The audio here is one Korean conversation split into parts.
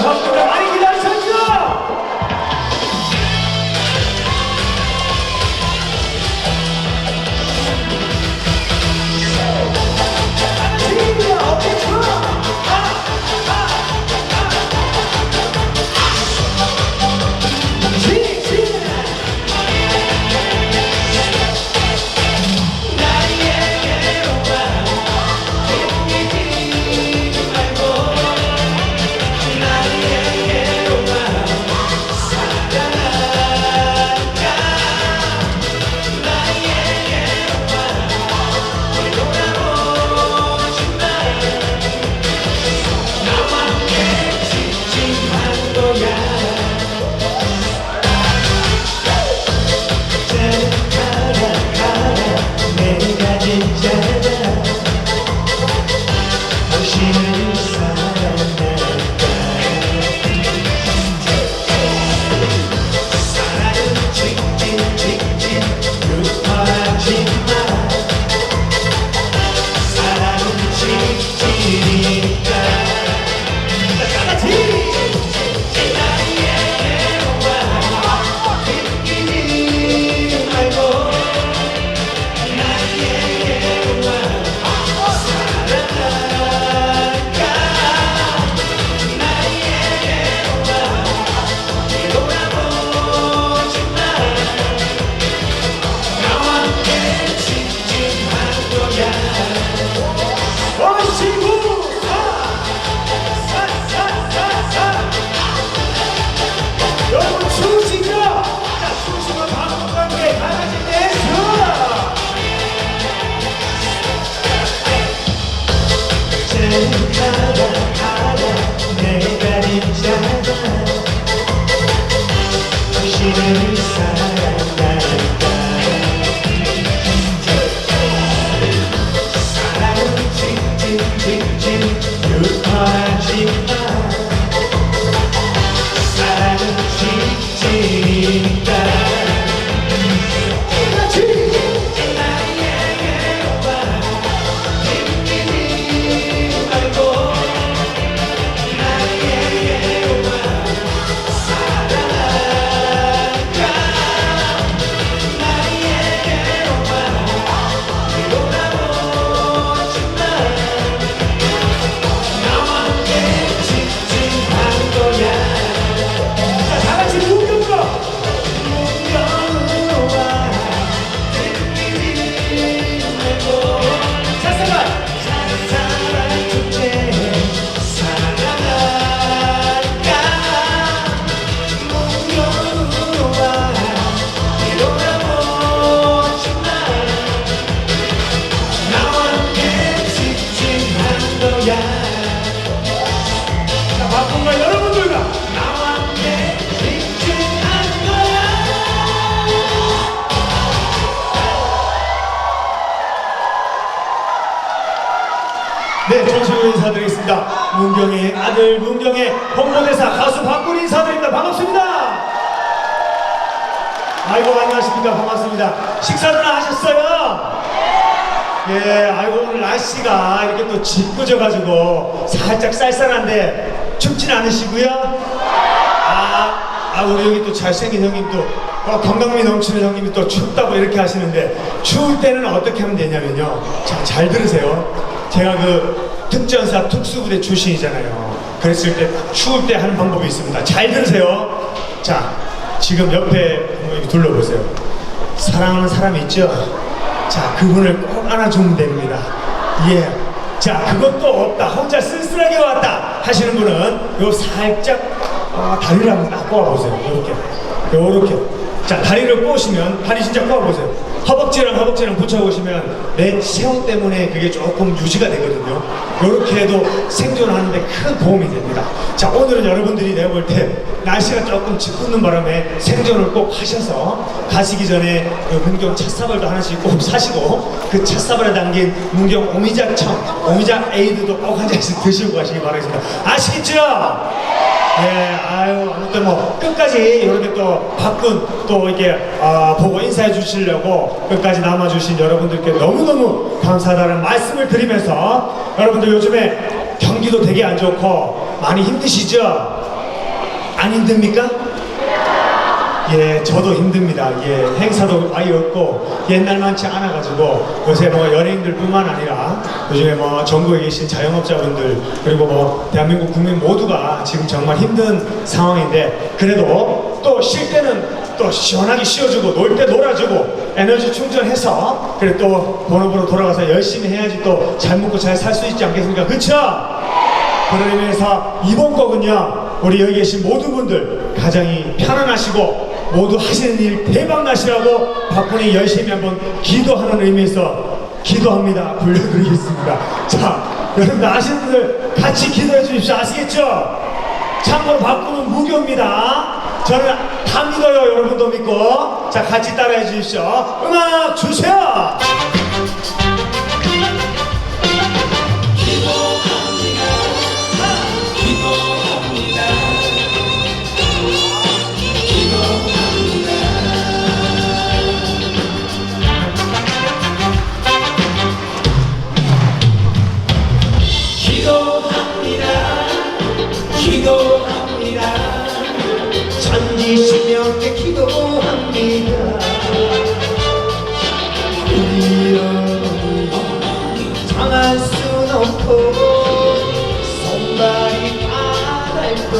감사합니다. 가라 자, 바쁜가 여러분들과 나와 함께 직진한 거야. 네, 전식으로 인사드리겠습니다. 문경의 아들, 문경의 홍보대사 가수 박군이 인사드립니다. 반갑습니다. 아이고, 안녕하십니까. 반갑습니다. 식사는 하셨어요? 예, 아이고 오늘 날씨가 이렇게 또 짓궂어가지고 살짝 쌀쌀한데 춥진 않으시고요. 아, 아 우리 여기 또 잘생긴 형님 또 어, 건강미 넘치는 형님이 또 춥다고 이렇게 하시는데 추울 때는 어떻게 하면 되냐면요. 자, 잘 들으세요. 제가 그 특전사 특수부대 출신이잖아요. 그랬을 때 추울 때 하는 방법이 있습니다. 잘 들으세요. 자, 지금 옆에 한번 둘러보세요. 사랑하는 사람이 있죠? 자, 그분을 꼭 안아주면 됩니다. 예. 자, 그것도 없다. 혼자 쓸쓸하게 왔다. 하시는 분은 요 살짝 어, 다리를 한번 딱 꼬아보세요. 요렇게. 요렇게. 자, 다리를 꼬시면 다리 진짜 꼬아보세요. 허벅지랑 허벅지랑 붙여보시면 내 체형 때문에 그게 조금 유지가 되거든요. 요렇게 해도 생존하는데 큰 도움이 됩니다. 자, 오늘은 여러분들이 내가 볼 때 날씨가 조금 짓궂는 바람에 생존을 꼭 하셔서 가시기 전에 그 문경 찻사발도 하나씩 꼭 사시고 그 찻사발에 담긴 문경 오미자청, 오미자 에이드도 꼭 한 잔씩 드시고 가시기 바라겠습니다. 아시겠죠? 예, 아유, 아무튼 뭐, 끝까지 이렇게 또 바꾼 또 이렇게, 아, 보고 인사해 주시려고 끝까지 남아주신 여러분들께 너무너무 감사하다는 말씀을 드리면서 여러분들 요즘에 경기도 되게 안 좋고 많이 힘드시죠? 안 힘듭니까? 예, 저도 힘듭니다. 예, 행사도 많이 없고 옛날만치 않아가지고 요새 뭐 연예인들뿐만 아니라 요즘에 뭐 전국에 계신 자영업자분들 그리고 뭐 대한민국 국민 모두가 지금 정말 힘든 상황인데 그래도 또 쉴 때는 또 시원하게 쉬어주고 놀 때 놀아주고 에너지 충전해서 그래 또 본업으로 돌아가서 열심히 해야지 또 잘 먹고 잘 살 수 있지 않겠습니까? 그쵸? 그런 의미에서 이번 곡은요 우리 여기 계신 모든 분들 가장이 편안하시고 모두 하시는 일 대박 나시라고 박군이 열심히 한번 기도하는 의미에서 기도합니다. 불러드리겠습니다. 자 여러분들 아시는 분들 같이 기도해 주십시오. 아시겠죠? 참고로 박군은 무교입니다. 저는 다 믿어요. 여러분도 믿고. 자 같이 따라해 주십시오. 음악 주세요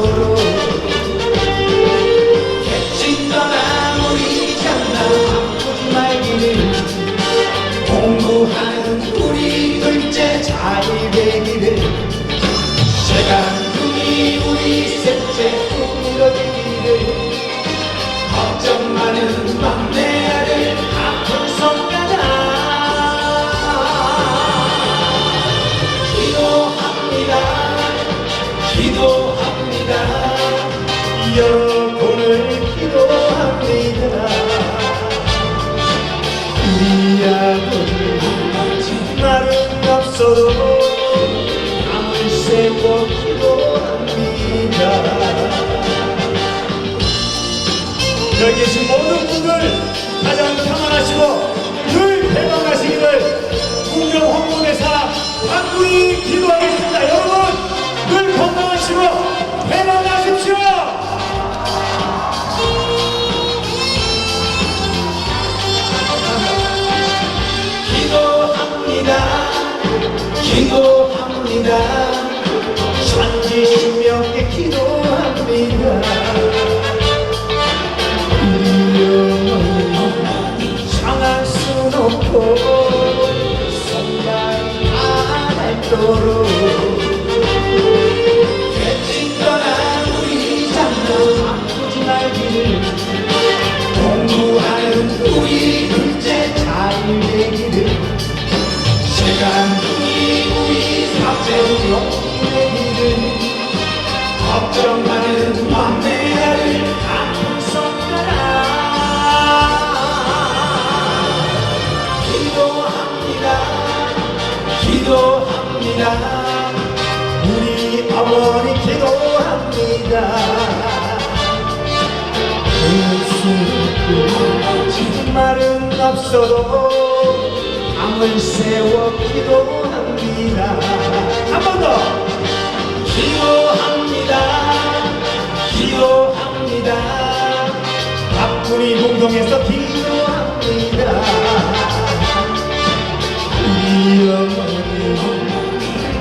바 기도합니다. 여기 계신 모든 분들 가장 평안하시고 늘 대박나시기를 국경 홍보대사 박군이 기도하겠습니다. 여러분 늘 건강하시고 대박나십시오. 기도합니다. 기도 기도합니다. 우리 어머니 기도합니다. 그 말은 없어도 밤을 새워 기도합니다. 한 번 더. 기도합니다. 기도합니다. 박군이 공동에서 기도합니다. 어머니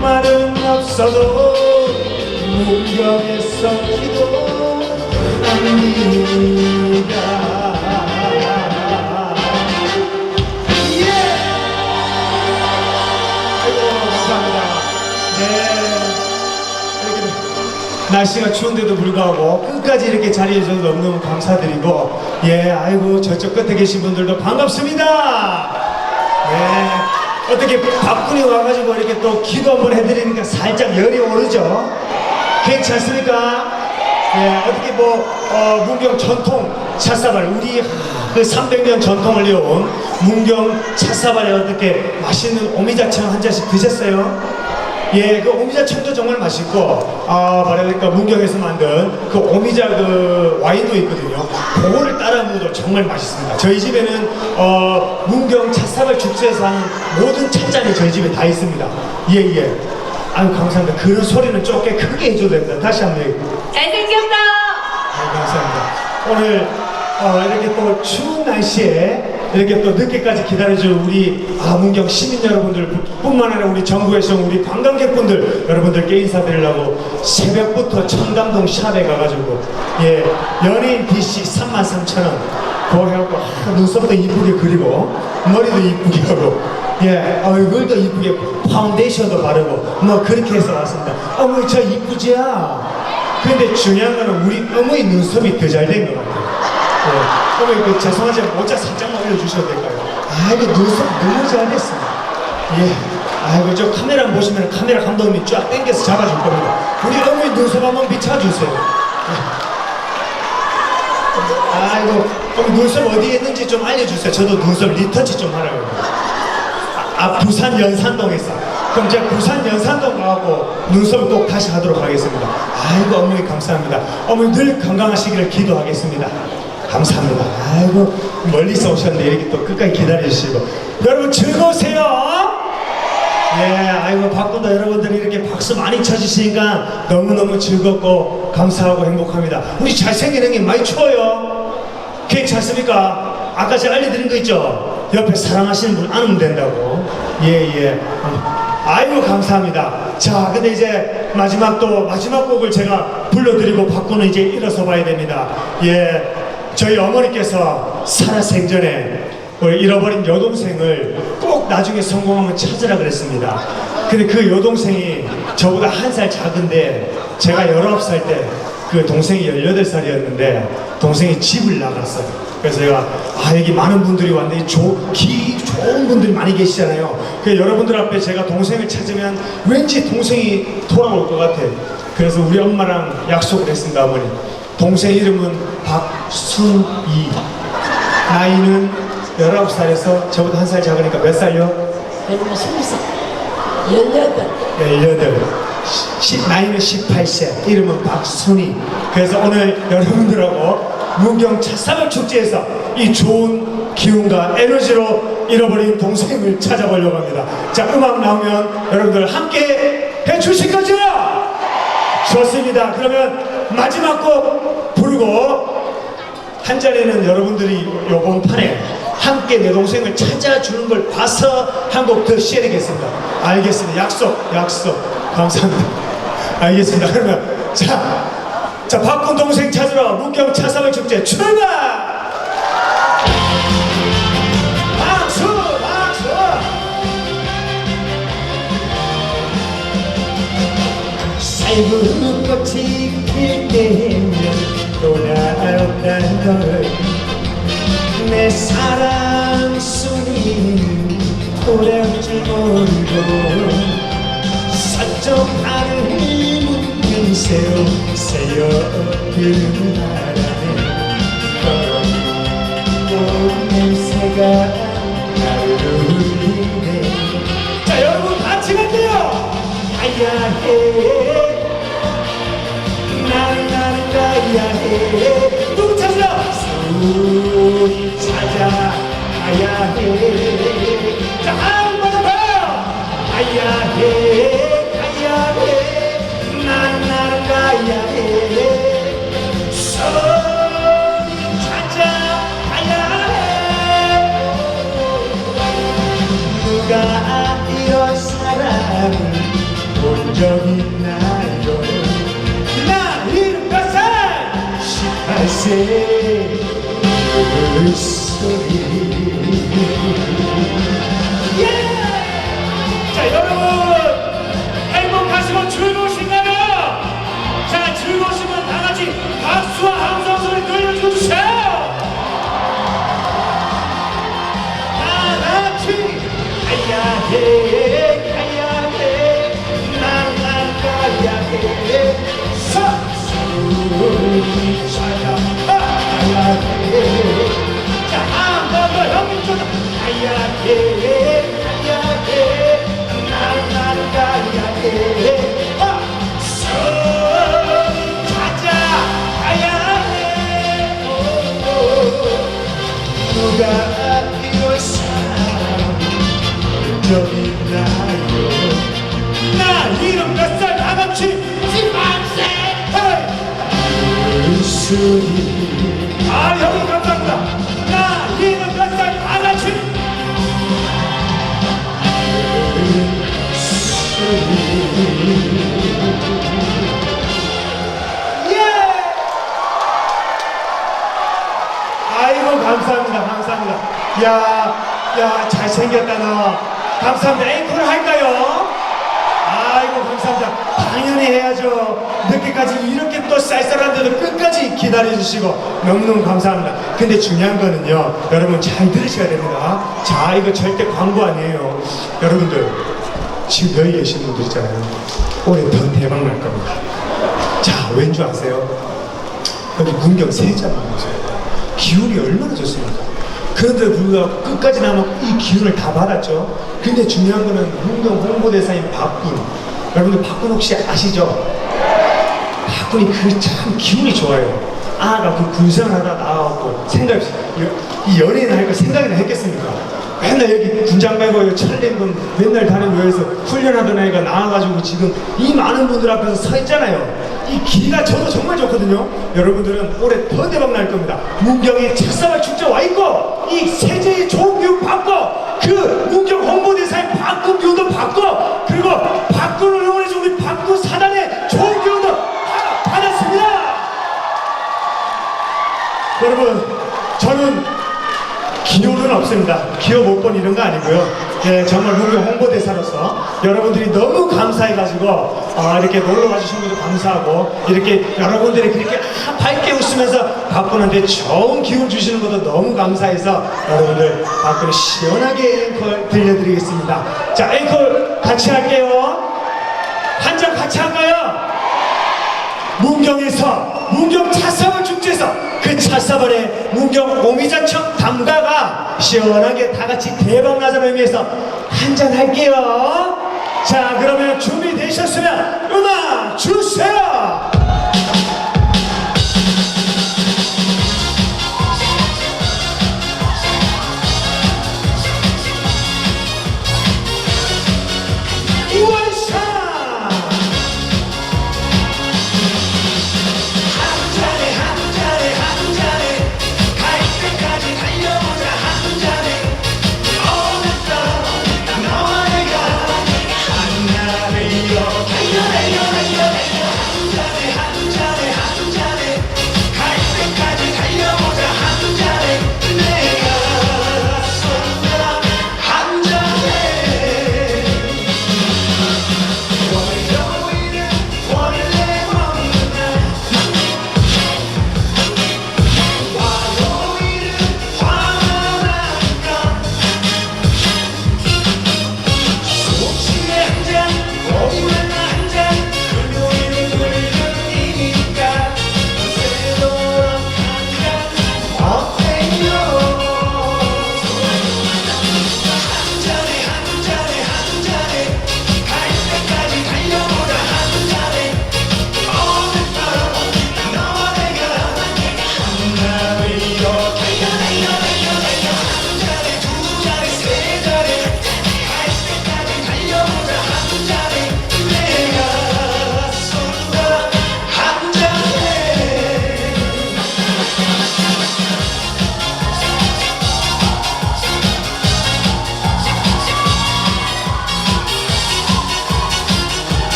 말은 없어도 문경에서 기도합니다. 예! 네. 날씨가 추운데도 불구하고 끝까지 이렇게 자리해 주셔서 너무너무 감사드리고 예 아이고 저쪽 끝에 계신 분들도 반갑습니다. 네. 어떻게 박군이 와가지고 이렇게 또 기도 한번 해드리니까 살짝 열이 오르죠? 괜찮습니까? 예, 어떻게 뭐, 어, 문경 전통 찻사발, 우리 그 300년 전통을 이어온 문경 찻사발에 어떻게 맛있는 오미자청 한 잔씩 드셨어요? 예, 그 오미자청도 정말 맛있고, 아, 말하니까 문경에서 만든 그 오미자 그 와인도 있거든요. 그거를 따라 먹어도 정말 맛있습니다. 저희 집에는, 어, 문경 찻사발 축제에서 하는 모든 찻잔이 저희 집에 다 있습니다. 예, 예. 아유, 감사합니다. 그런 소리는 좀꽤 크게 해줘도 됩니다. 다시 한 번. 잘생겼다. 감사합니다. 오늘 어, 이렇게 또 추운 날씨에 이렇게 또 늦게까지 기다려준 우리 아, 문경 시민 여러분들 뿐만 아니라 우리 온 우리 관광객분들 여러분들께 인사드리려고 새벽부터 청담동 샵에 가가지고 예 연예인 DC 33,000원 그거 해갖고 아, 눈썹도 이쁘게 그리고 머리도 이쁘게 하고 예 얼굴도 이쁘게 파운데이션도 바르고 뭐 그렇게 해서 왔습니다. 어머 저 이쁘지야? 근데 중요한 거는 우리 어머니 눈썹이 더 잘 된 것 같아요. 예. 어머니 그 죄송하지만 모자 살짝만 올려주셔도 될까요? 아이고 눈썹 너무 잘 됐습니다. 예. 아이고 저 카메라 보시면 카메라 감독님이 쫙 당겨서 잡아줄 겁니다. 우리 어머니 눈썹 한번 비춰주세요. 예. 아이고 어머니 눈썹 어디에 있는지 좀 알려주세요. 저도 눈썹 리터치 좀 하라고요. 아, 아, 부산 연산동에서. 그럼 제가 부산 연산동 가고 눈썹을 꼭 다시 하도록 하겠습니다. 아이고 어머니 감사합니다. 어머니 늘 건강하시기를 기도하겠습니다. 감사합니다. 아이고 멀리서 오셨는데 이렇게 또 끝까지 기다려주시고 여러분 즐거우세요? 예, 아이고 바꾼다 여러분들이 이렇게 박수 많이 쳐주시니까 너무너무 즐겁고 감사하고 행복합니다. 우리 잘생긴 형님 많이 추워요. 괜찮습니까? 아까 제가 알려드린 거 있죠? 옆에 사랑하시는 분 안으면 된다고. 예, 예. 아이고, 감사합니다. 자, 근데 이제 마지막 또, 마지막 곡을 제가 불러드리고 바꾸는 이제 일어서 봐야 됩니다. 예. 저희 어머니께서 살아생전에 우리 잃어버린 여동생을 꼭 나중에 성공하면 찾으라 그랬습니다. 근데 그 여동생이 저보다 한 살 작은데 제가 19살 때 그 동생이 18살이었는데 동생이 집을 나갔어요. 그래서 제가 아 여기 많은 분들이 왔는데 조, 기 좋은 분들이 많이 계시잖아요. 그 여러분들 앞에 제가 동생을 찾으면 왠지 동생이 돌아올 것 같아요. 그래서 우리 엄마랑 약속을 했습니다, 어머니. 동생 이름은 박순이. 나이는 19살에서 저보다 한 살 작으니까 몇 살요? 그러면 스무 살, 열여덟. 18. 시, 나이는 18세. 이름은 박순이. 그래서 오늘 여러분들하고 문경 찻사발 축제에서 이 좋은 기운과 에너지로 잃어버린 동생을 찾아보려고 합니다. 자, 음악 나오면 여러분들 함께 해주실 거죠? 좋습니다. 그러면 마지막 곡 부르고 한 자리는 여러분들이 요번 판에 함께 내 동생을 찾아주는 걸 봐서 한 곡더 쉬어야겠습니다. 알겠습니다. 약속, 약속. 감사합니다. 알겠습니다. 그러면 자, 자 박군 동생 찾으러 문경 차사발 축제 출발! 살구는 꽃이 필 때면 돌아온다는 걸내 사랑 순이 돌아올 줄 모르고 서쪽 하늘 묻는 새우 새어 드는 바람에 꽃 냄새가 해 누구 찾으러 순이 찾아 가야 해 자 한번 더. 가야해 가야해 18세 그 나 이름 몇살 다같이. 18세 그 있으리 아 여러분 감사합니다. 다같이 예! 잘생겼다 너. 감사합니다. 앵콜 할까요? 해야죠 늦게까지 이렇게 또 쌀쌀한데도 끝까지 기다려주시고 너무너무 감사합니다 근데 중요한 거는요 여러분 잘 들으셔야 됩니다 자 이거 절대 광고 아니에요 여러분들 지금 여기 계신 분들 있잖아요 올해 더 대박 날 겁니다 자 왠 줄 아세요? 여기 문경 세자만 보세요 기운이 얼마나 좋습니까? 그런데 불구하고 끝까지 남아 이 기운을 다 받았죠. 근데 중요한 거는 문경 홍보대사인 박군. 여러분들 박군 혹시 아시죠? 박군이 그 참 기운이 좋아요. 아가 그 군생을 하다 나와갖고 생각 없이 이 연예인 할거 생각이나 했겠습니까? 맨날 여기 군장 여기 철len군 맨날 다니면서 훈련하던 애가 나와가지고 지금 이 많은 분들 앞에서 서 있잖아요. 이 길이가 저도 정말 좋거든요. 여러분들은 올해 더 대박 날 겁니다. 문경에 책사발 축제 와 있고 이 세제의 좋은 기운 받고 그 문경 홍보대사의 박군 기운도 받고 그리고 박군을 응원해준 우리 박군 사단의 좋은 다 받았습니다. 여러분 저는 기호는 없습니다. 기호 못번 이런 거 아니고요. 예, 정말 문경 홍보대사로서 여러분들이 너무 감사해가지고 아, 이렇게 놀러 와주신 것도 감사하고 이렇게 여러분들이 그렇게 아, 밝게 웃으면서 바꾸는데 좋은 기운 주시는 것도 너무 감사해서 여러분들 바꾸는 시원하게 앵콜 들려드리겠습니다. 자, 앵콜 같이 할게요. 한 장 같이 할까요? 문경에서 문경 찻사발 축제에서 그 찻사발에 문경 오미자청 담가가 시원하게 다 같이 대박 나자는 의미에서 한잔 할게요. 자 그러면 준비되셨으면 음악 주세요.